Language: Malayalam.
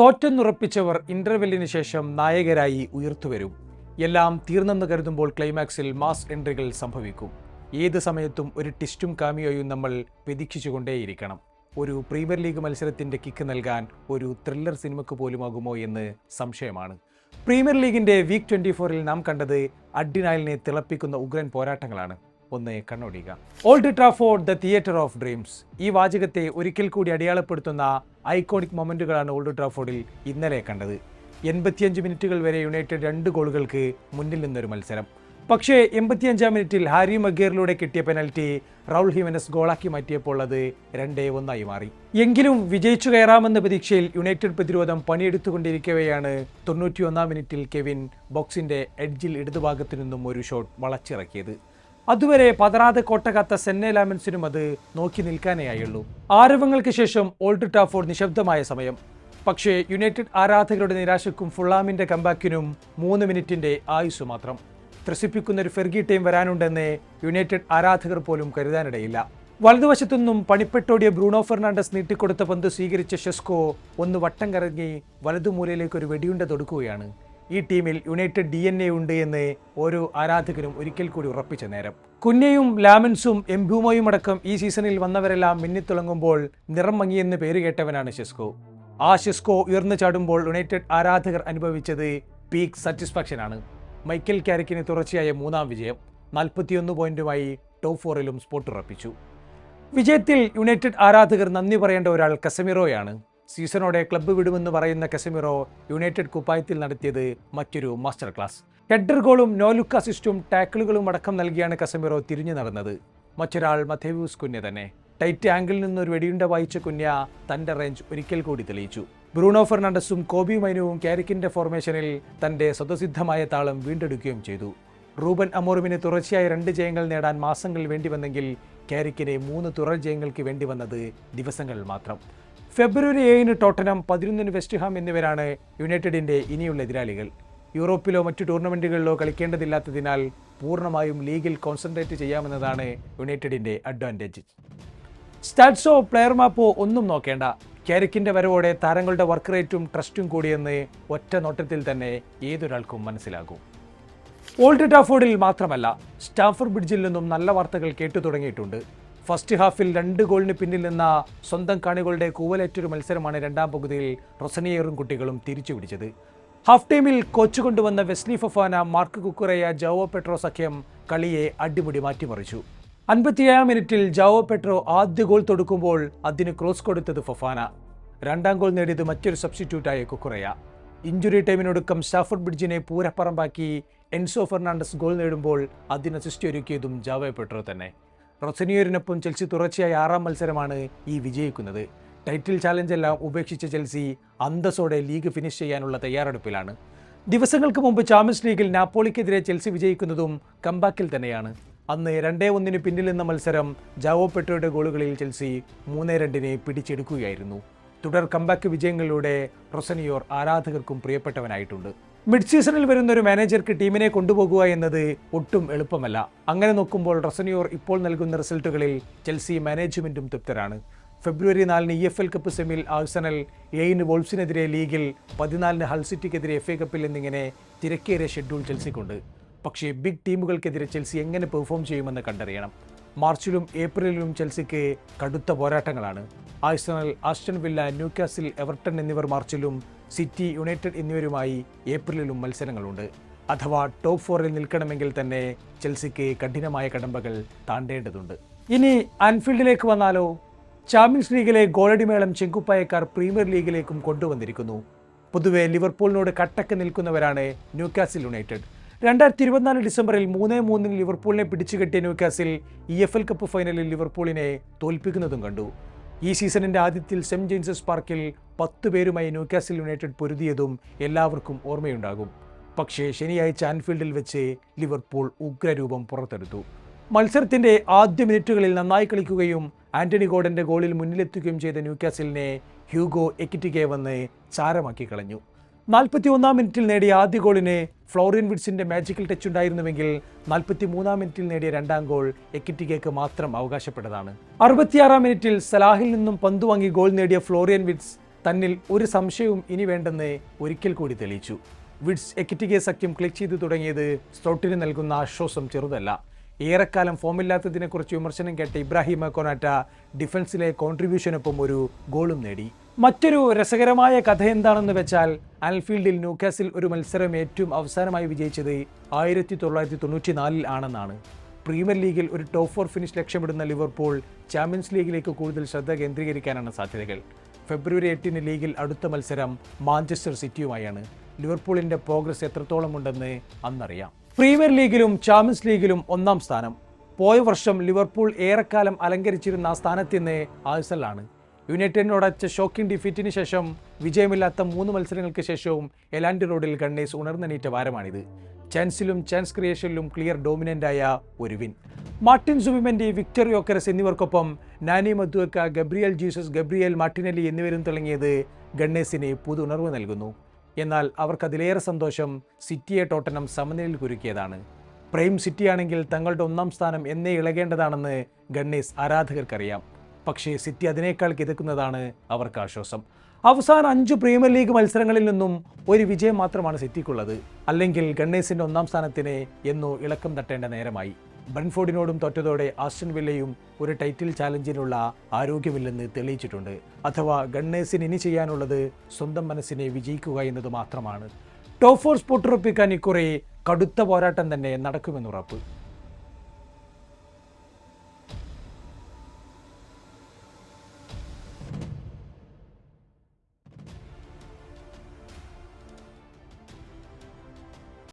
തോറ്റെന്നുറപ്പിച്ചവർ ഇന്റർവെല്ലിന് ശേഷം നായകരായി ഉയർത്തുവരും. എല്ലാം തീർന്നെന്ന് കരുതുമ്പോൾ ക്ലൈമാക്സിൽ മാസ് എൻട്രികൾ സംഭവിക്കും. ഏത് സമയത്തും ഒരു ടിസ്റ്റും കാമിയോയും നമ്മൾ പ്രതീക്ഷിച്ചുകൊണ്ടേയിരിക്കണം. ഒരു പ്രീമിയർ ലീഗ് മത്സരത്തിന്റെ കിക്ക് നൽകാൻ ഒരു ത്രില്ലർ സിനിമയ്ക്ക് പോലുമാകുമോ എന്ന് സംശയമാണ്. പ്രീമിയർ ലീഗിന്റെ വീക്ക് ട്വന്റി ഫോറിൽ നാം കണ്ടത് അഡിനാലിനെ തിളപ്പിക്കുന്ന ഉഗ്രൻ പോരാട്ടങ്ങളാണ്. ഒന്ന് കണ്ണൊടിയുക. Old Trafford the theatre of dreams ഈ വാചകത്തെ ഒരിക്കൽ കൂടി അടയാളപ്പെടുത്തുന്ന ഐക്കോണിക് മൊമെന്റുകളാണ് ഓൾഡ് ട്രാഫോർഡിൽ ഇന്നലെ കണ്ടത്. എൺപത്തിയഞ്ച് മിനിറ്റുകൾ വരെ യുണൈറ്റഡ് രണ്ട് ഗോളുകൾക്ക് മുന്നിൽ നിന്നൊരു മത്സരം. പക്ഷേ എൺപത്തിയഞ്ചാം മിനിറ്റിൽ ഹാരി മഗേറിലൂടെ കിട്ടിയ പെനൽറ്റി റൗൾ ഹിമനസ് ഗോളാക്കി മാറ്റിയപ്പോൾ അത് രണ്ടേ ഒന്നായി മാറി. എങ്കിലും വിജയിച്ചു കയറാമെന്ന പ്രതീക്ഷയിൽ യുണൈറ്റഡ് പ്രതിരോധം പണിയെടുത്തുകൊണ്ടിരിക്കവെയാണ് തൊണ്ണൂറ്റിയൊന്നാം മിനിറ്റിൽ കെവിൻ ബോക്സിന്റെ എഡ്ജിൽ ഇടതുഭാഗത്തു നിന്നും ഒരു ഷോട്ട് വളച്ചിറക്കിയത്. അതുവരെ പതറാതെ കോട്ടകാത്ത സെന്നെ ലാമൻസിനും അത് നോക്കി നിൽക്കാനേ നിൽക്കാനേയായുള്ളൂ. ആരവങ്ങൾക്ക് ശേഷം ഓൾഡ് ടാഫോർഡ് നിശബ്ദമായ സമയം. പക്ഷേ യുണൈറ്റഡ് ആരാധകരുടെ നിരാശയ്ക്കും ഫുള്ളാമിന്റെ കമ്പാക്കിനും മൂന്ന് മിനിറ്റിന്റെ ആയുസ് മാത്രം. ത്രസിപ്പിക്കുന്ന ഒരു ഫെർഗി ടൈം വരാനുണ്ടെന്ന് യുണൈറ്റഡ് ആരാധകർ പോലും കരുതാനിടയില്ല. വലതുവശത്തുനിന്നും പണിപ്പെട്ടോടിയ ബ്രൂണോ ഫെർണാണ്ടസ് നീട്ടിക്കൊടുത്ത പന്ത് സ്വീകരിച്ച ഷെസ്കോ ഒന്ന് വട്ടം കറങ്ങി വലതുമൂലയിലേക്ക് ഒരു വെടിയുണ്ട തൊടുക്കുകയാണ് ഈ ടീമിൽ യുണൈറ്റഡ് ഡി എൻ എ ഉണ്ട് എന്ന് ഓരോ ആരാധകരും ഒരിക്കൽ കൂടി ഉറപ്പിച്ച നേരം. കുഞ്ഞയും ലാമൻസും എംബൂമോയും അടക്കം ഈ സീസണിൽ വന്നവരെല്ലാം മിന്നിത്തിളങ്ങുമ്പോൾ നിറം മങ്ങിയെന്ന് പേര് കേട്ടവനാണ് ഷെസ്കോ. ആ ഷെസ്കോ ഉയർന്നു ചാടുമ്പോൾ യുണൈറ്റഡ് ആരാധകർ അനുഭവിച്ചത് പീക്ക് സാറ്റിസ്ഫാക്ഷൻ ആണ് മൈക്കൽ ക്യാരിക്കിന് തുടർച്ചയായ മൂന്നാം വിജയം നാൽപ്പത്തിയൊന്ന് പോയിന്റുമായി ടോപ്പ് ഫോറിലും സ്പോട്ട് ഉറപ്പിച്ചു. വിജയത്തിൽ യുണൈറ്റഡ് ആരാധകർ നന്ദി പറയേണ്ട ഒരാൾ കസമിറോയാണ്. സീസണോടെ ക്ലബ്ബ് വിടുമെന്ന് പറയുന്ന കസമിറോ യുണൈറ്റഡ് കുപ്പായത്തിൽ നടത്തിയത് മറ്റൊരു മാസ്റ്റർ ക്ലാസ് ഹെഡർ ഗോളും നോലുക്ക് അസിസ്റ്റും ടാക്കിളുകളും അടക്കം നൽകിയാണ് കസമിറോ തിരിഞ്ഞു നടന്നത്. മറ്റൊരാൾ മഥേവ്യൂസ് കുഞ്ഞ തന്നെ. ടൈറ്റ് ആംഗിളിൽ നിന്നൊരു വെടിയുണ്ട വായിച്ച കുഞ്ഞ തന്റെ റേഞ്ച് ഒരിക്കൽ കൂടി തെളിയിച്ചു. ബ്രൂണോ ഫെർണാണ്ടസും കോബി മൈനുവും കാരിക്കിന്റെ ഫോർമേഷനിൽ തന്റെ സ്വതസിദ്ധമായ താളം വീണ്ടെടുക്കുകയും ചെയ്തു. റൂബൻ അമോറുവിന് തുടർച്ചയായ രണ്ട് ജയങ്ങൾ നേടാൻ മാസങ്ങൾ വേണ്ടി വന്നെങ്കിൽ കാരിക്കിനെ മൂന്ന് തുടർ ജയങ്ങൾക്ക് വേണ്ടി വന്നത് ദിവസങ്ങൾ മാത്രം. ഫെബ്രുവരി ഏഴിന് ടോട്ടനം പതിനൊന്നിന് വെസ്റ്റ് ഹാം എന്നിവരാണ് യുണൈറ്റഡിന്റെ ഇനിയുള്ള എതിരാളികൾ. യൂറോപ്പിലോ മറ്റു ടൂർണമെന്റുകളിലോ കളിക്കേണ്ടതില്ലാത്തതിനാൽ പൂർണമായും ലീഗിൽ കോൺസെൻട്രേറ്റ് ചെയ്യാമെന്നതാണ് യുണൈറ്റഡിന്റെ അഡ്വാന്റേജ്. സ്റ്റാറ്റ്സോ പ്ലെയർ മാപ്പോ ഒന്നും നോക്കേണ്ട. ക്യാരിക്കിന്റെ വരവോടെ താരങ്ങളുടെ വർക്ക് റേറ്റും ട്രസ്റ്റും കൂടിയെന്ന് ഒറ്റ നോട്ടത്തിൽ തന്നെ ഏതൊരാൾക്കും മനസ്സിലാകും. ഓൾഡ് ടാഫോർഡിൽ മാത്രമല്ല സ്റ്റാഫർ ബ്രിഡ്ജിൽ നിന്നും നല്ല വാർത്തകൾ കേട്ടു തുടങ്ങിയിട്ടുണ്ട് ഫസ്റ്റ് ഹാഫിൽ രണ്ട് ഗോളിന് പിന്നിൽ നിന്ന സ്വന്തം കാണികളുടെ കൂവലേറ്റൊരു മത്സരമാണ് രണ്ടാം പകുതിയിൽ റൊസനിയറും കുട്ടികളും തിരിച്ചു പിടിച്ചത് ഹാഫ് ടൈമിൽ കോച്ച് കൊണ്ടുവന്ന Wesley Fofana Marc Cucurella Joao Pedro സഖ്യം കളിയെ അടിമുടി മാറ്റിമറിച്ചു. അൻപത്തിയേഴാം മിനിറ്റിൽ ജാവോ പെട്രോ ആദ്യ ഗോൾ തൊടുക്കുമ്പോൾ അതിന് ക്രോസ് കൊടുത്തത് ഫഫാന. രണ്ടാം ഗോൾ നേടിയത് മറ്റൊരു സബ്സ്റ്റിറ്റ്യൂട്ടായ കുക്കുറയ. ഇഞ്ചുറി ടൈമിനൊടുക്കം സ്റ്റാഫർഡ് ബ്രിഡ്ജിനെ പൂരപ്പറമ്പാക്കി എൻസോ ഫെർണാണ്ടസ് ഗോൾ നേടുമ്പോൾ അതിന് അസിസ്റ്റ് ഒരുക്കിയതും ജാവോ പെട്രോ തന്നെ. റൊസനിയറിനൊപ്പം ചെൽസി തുടർച്ചയായ ആറാം മത്സരമാണ് ഈ വിജയിക്കുന്നത്. ടൈറ്റിൽ ചാലഞ്ചെല്ലാം ഉപേക്ഷിച്ച ചെൽസി അന്തസ്സോടെ ലീഗ് ഫിനിഷ് ചെയ്യാനുള്ള തയ്യാറെടുപ്പിലാണ്. ദിവസങ്ങൾക്ക് മുമ്പ് ചാമ്പ്യൻസ് ലീഗിൽ നാപ്പോളിക്കെതിരെ ചെൽസി വിജയിക്കുന്നതും കമ്പാക്കിൽ തന്നെയാണ്. അന്ന് രണ്ടേ ഒന്നിന് പിന്നിൽ നിന്ന മത്സരം ജാവോ പെട്രോയുടെ ഗോളുകളിൽ ചെൽസി മൂന്നേ രണ്ടിന് പിടിച്ചെടുക്കുകയായിരുന്നു. തുടർ കമ്പാക്ക് വിജയങ്ങളിലൂടെ റൊസനിയോർ ആരാധകർക്കും പ്രിയപ്പെട്ടവനായിട്ടുണ്ട്. മിഡ് സീസണിൽ വരുന്ന ഒരു മാനേജർക്ക് ടീമിനെ കൊണ്ടുപോകുക എന്നത് ഒട്ടും എളുപ്പമല്ല. അങ്ങനെ നോക്കുമ്പോൾ റസനിയോർ ഇപ്പോൾ നൽകുന്ന റിസൾട്ടുകളിൽ ചെൽസി മാനേജ്മെന്റും തൃപ്തരാണ്. ഫെബ്രുവരി നാലിന് ഇ എഫ് എൽ കപ്പ് സെമിയിൽ ആഴ്സണൽ ഏഴിന് വോൾസിനെതിരെ ലീഗിൽ പതിനാലിന് ഹൾ സിറ്റിക്കെതിരെ എഫ് എ കപ്പിൽ എന്നിങ്ങനെ തിരക്കേറിയ ഷെഡ്യൂൾ ചെൽസിക്കുണ്ട്. പക്ഷേ ബിഗ് ടീമുകൾക്കെതിരെ ചെൽസി എങ്ങനെ പെർഫോം ചെയ്യുമെന്ന് കണ്ടറിയണം. മാർച്ചിലും ഏപ്രിലിലും ചെൽസിക്ക് കടുത്ത പോരാട്ടങ്ങളാണ്. Arsenal Aston Villa Newcastle Everton എന്നിവർ മാർച്ചിലും സിറ്റി യുണൈറ്റഡ് എന്നിവരുമായി ഏപ്രിലിലും മത്സരങ്ങളുണ്ട്. അഥവാ ടോപ്പ് ഫോറിൽ നിൽക്കണമെങ്കിൽ തന്നെ ചെൽസിക്ക് കഠിനമായ കടമ്പകൾ താണ്ടേണ്ടതുണ്ട്. ഇനി ആൻഫീൽഡിലേക്ക് വന്നാലോ? ചാമ്പ്യൻസ് ലീഗിലെ ഗോളടിമേളം ചെങ്കുപ്പായക്കാർ പ്രീമിയർ ലീഗിലേക്കും കൊണ്ടുവന്നിരിക്കുന്നു. പൊതുവെ ലിവർപൂളിനോട് കട്ടക്ക് നിൽക്കുന്നവരാണ് ന്യൂകാസിൽ യുണൈറ്റഡ്. രണ്ടായിരത്തി ഇരുപത്തിനാല് ഡിസംബറിൽ മൂന്നേ മൂന്നിന് ലിവർപൂളിനെ പിടിച്ചുകെട്ടിയ Newcastle E F L cup ഫൈനലിൽ ലിവർപൂളിനെ തോൽപ്പിക്കുന്നതും കണ്ടു. ഈ സീസണിന്റെ ആദ്യത്തിൽ സെന്റ് ജെയിംസസ് പാർക്കിൽ പത്ത് പേരുമായി ന്യൂക്കാസിൽ യുണൈറ്റഡ് പൊരുതിയതും എല്ലാവർക്കും ഓർമ്മയുണ്ടാകും. പക്ഷേ ശനിയാഴ്ച ആൻഫീൽഡിൽ വെച്ച് ലിവർപൂൾ ഉഗ്രരൂപം പുറത്തെടുത്തു. മത്സരത്തിന്റെ ആദ്യ മിനിറ്റുകളിൽ നന്നായി കളിക്കുകയും ആന്റണി ഗോഡന്റെ ഗോളിൽ മുന്നിലെത്തുകയും ചെയ്ത ന്യൂക്കാസിലിനെ ഹ്യൂഗോ എക്കിറ്റിക്കെ വന്ന് ചാരമാക്കി കളഞ്ഞു. നാൽപ്പത്തി ഒന്നാം മിനിറ്റിൽ നേടിയ ആദ്യ ഗോളിന് ഫ്ലോറിയൻ വിഡ്സിന്റെ മാജിക്കൽ ടച്ച് ഉണ്ടായിരുന്നുവെങ്കിൽ നാൽപ്പത്തി മൂന്നാം മിനിറ്റിൽ നേടിയ രണ്ടാം ഗോൾ എക്കിറ്റികേക്ക് മാത്രം അവകാശപ്പെട്ടതാണ്. അറുപത്തിയാറാം മിനിറ്റിൽ സലാഹിൽ നിന്നും പന്ത് വാങ്ങി ഗോൾ നേടിയ ഫ്ലോറിയൻ വിഡ്സ് തന്നിൽ ഒരു സംശയവും ഇനി വേണ്ടെന്ന് ഒരിക്കൽ കൂടി തെളിയിച്ചു. വിഡ്സ് എക്കിറ്റികെ സഖ്യം ക്ലിക്ക് ചെയ്തു തുടങ്ങിയത് സ്ട്രോട്ടിന് നൽകുന്ന ആശ്വാസം ചെറുതല്ല. ഏറെക്കാലം ഫോമില്ലാത്തതിനെക്കുറിച്ച് വിമർശനം കേട്ട ഇബ്രാഹിം കൊനാറ്റ ഡിഫൻസിലെ കോൺട്രിബ്യൂഷനൊപ്പം ഒരു ഗോളും നേടി. മറ്റൊരു രസകരമായ കഥ എന്താണെന്ന് വെച്ചാൽ ആൽഫീൽഡിൽ ന്യൂക്കാസിൽ ഒരു മത്സരം ഏറ്റവും അവസാനമായി വിജയിച്ചത് ആയിരത്തി തൊള്ളായിരത്തി തൊണ്ണൂറ്റി നാലിൽ ആണെന്നാണ്. പ്രീമിയർ ലീഗിൽ ഒരു ടോപ്പ് ഫോർ ഫിനിഷ് ലക്ഷ്യമിടുന്ന ലിവർപൂൾ ചാമ്പ്യൻസ് ലീഗിലേക്ക് കൂടുതൽ ശ്രദ്ധ കേന്ദ്രീകരിക്കാനാണ് സാധ്യതകൾ. ഫെബ്രുവരി എട്ടിന് ലീഗിൽ അടുത്ത മത്സരം മാഞ്ചസ്റ്റർ സിറ്റിയുമായാണ്. ലിവർപൂളിന്റെ പ്രോഗ്രസ് എത്രത്തോളം ഉണ്ടെന്ന് അന്നറിയാം. പ്രീമിയർ ലീഗിലും ചാമ്പ്യൻസ് ലീഗിലും ഒന്നാം സ്ഥാനം. പോയ വർഷം ലിവർപൂൾ ഏറെക്കാലം അലങ്കരിച്ചിരുന്ന ആ സ്ഥാനത്തിന് ആഴ്സലാണ്. യുണൈറ്റഡിനോടച്ച ഷോക്കിംഗ് ഡിഫീറ്റിന് ശേഷം വിജയമില്ലാത്ത മൂന്ന് മത്സരങ്ങൾക്ക് ശേഷവും എലാൻഡ് റോഡിൽ ഗണ്ണേസ് ഉണർന്നെണീറ്റ വാരമാണിത്. ചാൻസിലും ചാൻസ് ക്രിയേഷനിലും ക്ലിയർ ഡോമിനന്റായ ഒരു വിൻ. മാർട്ടിൻ സുബിമെന്റെ വിക്ടർ യോക്കരസ് എന്നിവർക്കൊപ്പം Noni Madueke Gabriel Jesus Gabriel Martinelli എന്നിവരും തുടങ്ങിയത് ഗണ്ണേസിന് പുതുണർവ് നൽകുന്നു. എന്നാൽ അവർക്കതിലേറെ സന്തോഷം സിറ്റിയെ ടോട്ടനം സമനിലയിൽ കുരുക്കിയതാണ്. പ്രൈം സിറ്റിയാണെങ്കിൽ തങ്ങളുടെ ഒന്നാം സ്ഥാനം എന്നേ ഇളകേണ്ടതാണെന്ന് ഗണ്ണേസ് ആരാധകർക്കറിയാം. പക്ഷേ സിറ്റി അതിനേക്കാൾ കിതക്കുന്നതാണ് അവർക്ക് ആശ്വാസം. അവസാന അഞ്ച് പ്രീമിയർ ലീഗ് മത്സരങ്ങളിൽ നിന്നും ഒരു വിജയം മാത്രമാണ് സിറ്റിക്കുള്ളത്. അല്ലെങ്കിൽ ഗണ്ണേഴ്സിന്റെ ഒന്നാം സ്ഥാനത്തിന് എന്നോ ഇളക്കം തട്ടേണ്ട നേരമായി. ബ്രൻഫോർഡിനോടും തോറ്റതോടെ ആസ്റ്റൻ വില്ലയും ഒരു ടൈറ്റിൽ ചാലഞ്ചിനുള്ള ആരോഗ്യമില്ലെന്ന് തെളിയിച്ചിട്ടുണ്ട്. അഥവാ ഗണ്ണേഴ്സിന് ഇനി ചെയ്യാനുള്ളത് സ്വന്തം മനസ്സിനെ വിജയിക്കുക എന്നത് മാത്രമാണ്. ടോപ്പ് ഫോർ സ്പോട്ട് കടുത്ത പോരാട്ടം തന്നെ നടക്കുമെന്നുറപ്പ്.